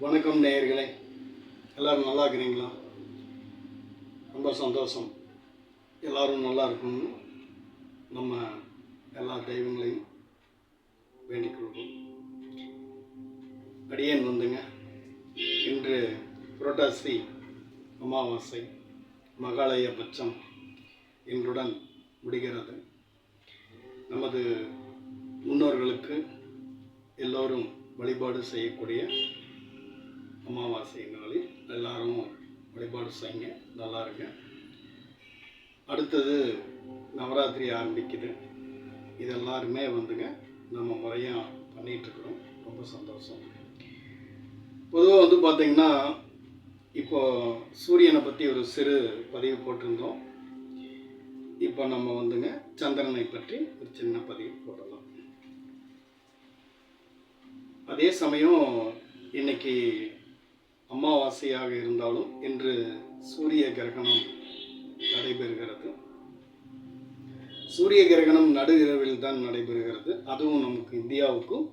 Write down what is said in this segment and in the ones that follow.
வணக்கம் நேயர்களே. எல்லோரும் நல்லா இருக்கிறீங்களா? ரொம்ப சந்தோஷம். எல்லோரும் நல்லா இருக்கணும்னு நம்ம எல்லா தெய்வங்களையும் வேண்டிக் கொள்வோம் அடியேன் வந்துங்க. இன்று புரட்டாசி அமாவாசை மகாலய பட்சம் இன்றுடன் முடிகிறது. நமது முன்னோர்களுக்கு எல்லோரும் வழிபாடு செய்யக்கூடிய அமாவாசை நாளில் எல்லாரும் வழிபாடு செய்யுங்க. நல்லா இருங்க அடுத்தது நவராத்திரி ஆரம்பிக்குது. இது எல்லாருமே வந்துங்க நம்ம முறையாக பண்ணிகிட்ருக்குறோம் ரொம்ப சந்தோஷம். பொதுவாக வந்து பார்த்திங்கன்னா இப்போ சூரியனை பற்றி ஒரு சிறு பதிவு போட்டிருந்தோம். இப்போ நம்ம வந்துங்க சந்திரனை பற்றி ஒரு சின்ன பதிவு போடலாம். அதே சமயம் இன்னைக்கு அமாவாசையாக இருந்தாலும் இன்று சூரிய கிரகணம் நடைபெறுகிறது. சூரிய கிரகணம் நடு இரவில் தான் நடைபெறுகிறது. அதுவும் நமக்கு இந்தியாவுக்கும்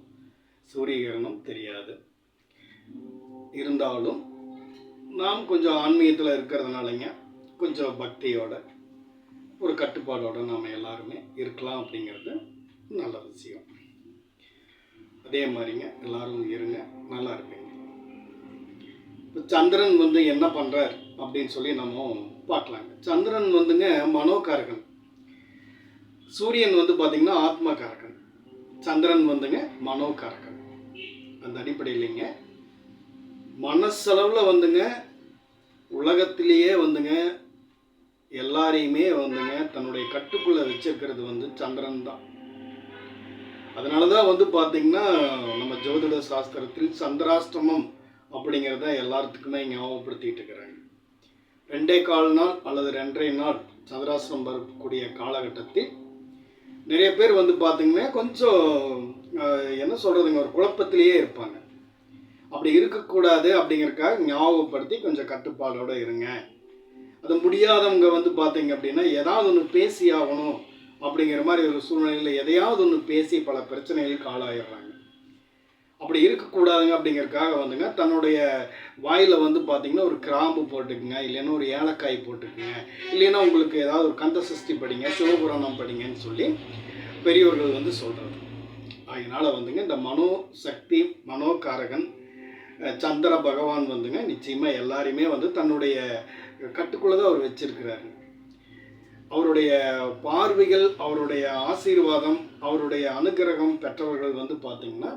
சூரிய கிரகணம் தெரியாது. இருந்தாலும் நாம் கொஞ்சம் ஆன்மீகத்தில் இருக்கிறதுனாலங்க கொஞ்சம் பக்தியோட ஒரு கட்டுப்பாடோடு நாம் எல்லாருமே இருக்கலாம் அப்படிங்கிறது நல்ல விஷயம். அதே மாதிரிங்க எல்லாரும் இருங்க நல்லா இருப்பீங்க. இப்போ சந்திரன் வந்து என்ன பண்ணுறார் அப்படின்னு சொல்லி நம்ம பார்க்கலாங்க. சந்திரன் வந்துங்க மனோகாரகன். சூரியன் வந்து பார்த்திங்கன்னா ஆத்மகாரகன். சந்திரன் வந்துங்க மனோகாரகன். அந்த அடிப்படையிலைங்க. மனசளவில் வந்துங்க உலகத்திலேயே வந்துங்க எல்லாரையுமே வந்துங்க தன்னுடைய கட்டுக்குள்ளே வச்சிருக்கிறது வந்து சந்திரன் தான். அதனால தான் வந்து பார்த்தீங்கன்னா நம்ம ஜோதிட சாஸ்திரத்தில் சந்திராஷ்டமம் அப்படிங்கிறத எல்லாத்துக்குமே ஞாபகப்படுத்திட்டு இருக்கிறாங்க ரெண்டே கால் நாள் அல்லது ரெண்டரை நாள் சதுராசிரம் வரக்கூடிய காலகட்டத்தில் நிறைய பேர் வந்து பார்த்தீங்கன்னா கொஞ்சம் என்ன சொல்கிறதுங்க ஒரு குழப்பத்திலேயே இருப்பாங்க. அப்படி இருக்கக்கூடாது அப்படிங்கிறக்காக ஞாபகப்படுத்தி கொஞ்சம் கட்டுப்பாடோடு இருங்க. அது முடியாதவங்க வந்து பார்த்தீங்க அப்படின்னா ஏதாவது ஒன்று பேசி ஆகணும் அப்படிங்கிற மாதிரி ஒரு சூழ்நிலையில் எதையாவது ஒன்று பேசி பல பிரச்சனைகளுக்கு ஆளாயிடுறாங்க அப்படி இருக்கக்கூடாதுங்க அப்படிங்கிறதுக்காக வந்துங்க தன்னுடைய வாயில் வந்து பார்த்தீங்கன்னா ஒரு கிராம்பு போட்டுக்குங்க இல்லைன்னா ஒரு ஏலக்காய் போட்டுக்குங்க இல்லைன்னா உங்களுக்கு ஏதாவது ஒரு கந்த சஷ்டி படிங்க சிவபுராணம் படிங்கன்னு சொல்லி பெரியவர்கள் வந்து சொல்கிறது அதனால் வந்துங்க இந்த மனோ சக்தி மனோகாரகன் சந்திர பகவான் வந்துங்க நிச்சயமாக எல்லாரையுமே வந்து தன்னுடைய கட்டுக்குள்ளே தான் அவர் வச்சிருக்கிறாரு. அவருடைய பார்வைகள் அவருடைய ஆசீர்வாதம் அவருடைய அனுகிரகம் பெற்றவர்கள் வந்து பார்த்திங்கன்னா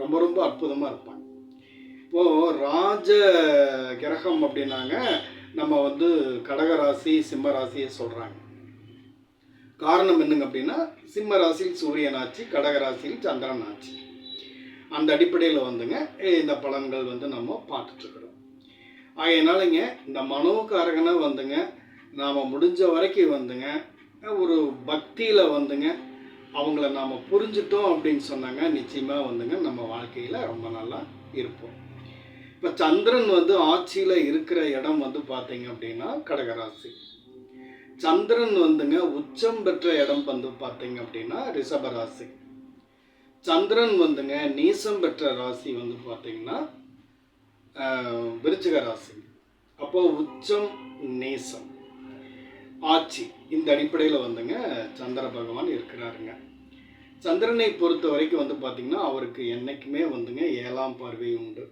ரொம்ப ரொம்ப அற்புதமாக இருப்பாங்க. இப்போது ராஜ கிரகம் அப்படின்னாங்க நம்ம வந்து கடகராசி சிம்ம ராசியை சொல்கிறாங்க காரணம் என்னங்க அப்படின்னா சிம்ம ராசியில் சூரியன் ஆச்சு கடகராசியில் சந்திரன் ஆச்சு. அந்த அடிப்படையில் வந்துங்க இந்த பலன்கள் வந்து நம்ம பார்த்துட்ருக்குறோம். ஆகையினாலங்க இந்த மனோகாரகனை வந்துங்க நாம் முடிஞ்ச வரைக்கும் வந்துங்க ஒரு பக்தியில் வந்துங்க அவங்கள நாம் புரிஞ்சிட்டோம் அப்படின்னு சொன்னாங்க நிச்சயமாக வந்துங்க நம்ம வாழ்க்கையில் ரொம்ப நல்லா இருப்போம். இப்போ சந்திரன் வந்து ஆட்சியில் இருக்கிற இடம் வந்து பார்த்தீங்க அப்படின்னா கடகராசி. சந்திரன் வந்துங்க உச்சம் பெற்ற இடம் வந்து பார்த்தீங்க அப்படின்னா ரிஷபராசி. சந்திரன் வந்துங்க நீசம் பெற்ற ராசி வந்து பார்த்தீங்கன்னா விருச்சிக ராசி. அப்போ உச்சம் நீசம். ஆட்சி. இந்த அடிப்படையில் வந்துங்க சந்திர பகவான் இருக்கிறாருங்க. சந்திரனை பொறுத்த வரைக்கும் வந்து பார்த்திங்கன்னா அவருக்கு என்றைக்குமே வந்துங்க ஏழாம் பார்வை உண்டு.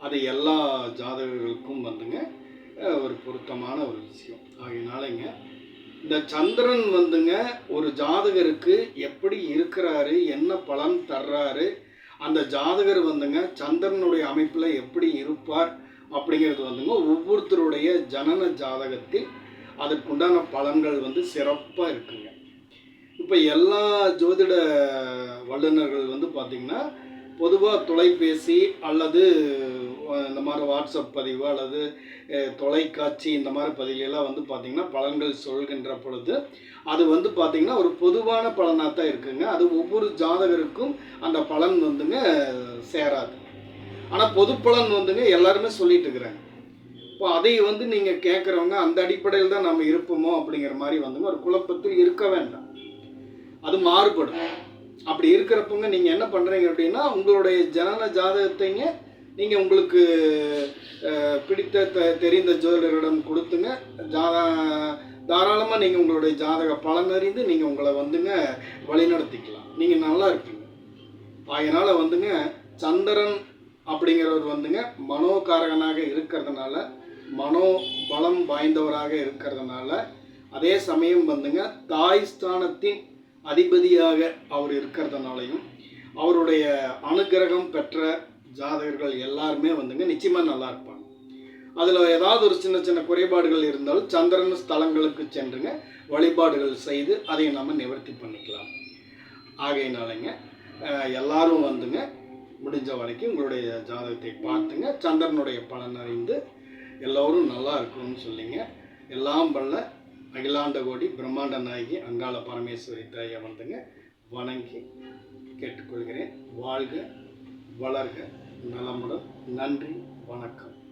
அது எல்லா ஜாதகர்களுக்கும் வந்துங்க ஒரு பொருத்தமான ஒரு விஷயம். ஆகையினாலங்க இந்த சந்திரன் வந்துங்க ஒரு ஜாதகருக்கு எப்படி இருக்கிறாரு என்ன பலன் தர்றாரு அந்த ஜாதகர் வந்துங்க சந்திரனுடைய அமைப்பில் எப்படி இருப்பார் அப்படிங்கிறது வந்துங்க ஒவ்வொருத்தருடைய ஜனன ஜாதகத்தில் அதற்குண்டான பலன்கள் வந்து சிறப்பாக இருக்குங்க. இப்போ எல்லா ஜோதிட வல்லுநர்கள் வந்து பார்த்திங்கன்னா பொதுவாக தொலைபேசி அல்லது இந்த மாதிரி வாட்ஸ்அப் பதிவு அல்லது தொலைக்காட்சி இந்த மாதிரி பதிவுலாம் வந்து பார்த்திங்கன்னா பலன்கள் சொல்கின்ற பொழுது அது வந்து பார்த்திங்கன்னா ஒரு பொதுவான பலனாக தான் இருக்குங்க. அது ஒவ்வொரு ஜாதகருக்கும் அந்த பலன் வந்துங்க சேராது. ஆனால் பொது பலன் வந்துங்க எல்லாருமே சொல்லிட்டு இருக்கிறாங்க. இப்போ அதை வந்து நீங்கள் கேட்குறவங்க அந்த அடிப்படையில் தான் நம்ம இருப்போமோ அப்படிங்கிற மாதிரி வந்துங்க ஒரு குழப்பத்தில் இருக்க வேண்டாம். அது மாறுபடும். அப்படி இருக்கிறப்பங்க நீங்கள் என்ன பண்ணுறீங்க அப்படின்னா உங்களுடைய ஜனன ஜாதகத்தைங்க நீங்கள் உங்களுக்கு பிடித்த த தெரிந்த ஜோதிடரிடம் கொடுத்துங்க. ஜாத தாராளமாக நீங்கள் உங்களுடைய ஜாதக பலன் அறிந்து நீங்கள் உங்களை வந்துங்க வழிநடத்திக்கலாம். நீங்கள் நல்லா இருப்பீங்க. அதனால் வந்துங்க சந்திரன் அப்படிங்கிறவர் வந்துங்க மனோகாரகனாக இருக்கிறதுனால மனோ பலம் வாய்ந்தவராக இருக்கிறதுனால அதே சமயம் வந்துங்க தாய் ஸ்தானத்தின் அதிபதியாக அவர் இருக்கிறதுனாலையும் அவருடைய அனுக்கிரகம் பெற்ற ஜாதகர்கள் எல்லாருமே வந்துங்க நிச்சயமாக நல்லா இருப்பாங்க. அதில் ஏதாவது ஒரு சின்ன சின்ன குறைபாடுகள் இருந்தாலும் சந்திரன் ஸ்தலங்களுக்கு சென்றுங்க வழிபாடுகள் செய்து அதை நம்ம நிவர்த்தி பண்ணிக்கலாம். ஆகையினாலங்க எல்லாரும் வந்துங்க முடிஞ்ச வரைக்கும் உங்களுடைய ஜாதகத்தை பார்த்துங்க சந்திரனுடைய பலன் அறிந்து எல்லோரும் நல்லா இருக்கணும்னு சொல்லிங்க எல்லாம் பண்ண அகிலாண்ட கோடி பிரம்மாண்ட நாயகி அங்காள பரமேஸ்வரி தாயை வந்துங்க வணங்கி கேட்டுக்கொள்கிறேன். வாழ்க வளர்க. நலமுடன். நன்றி வணக்கம்.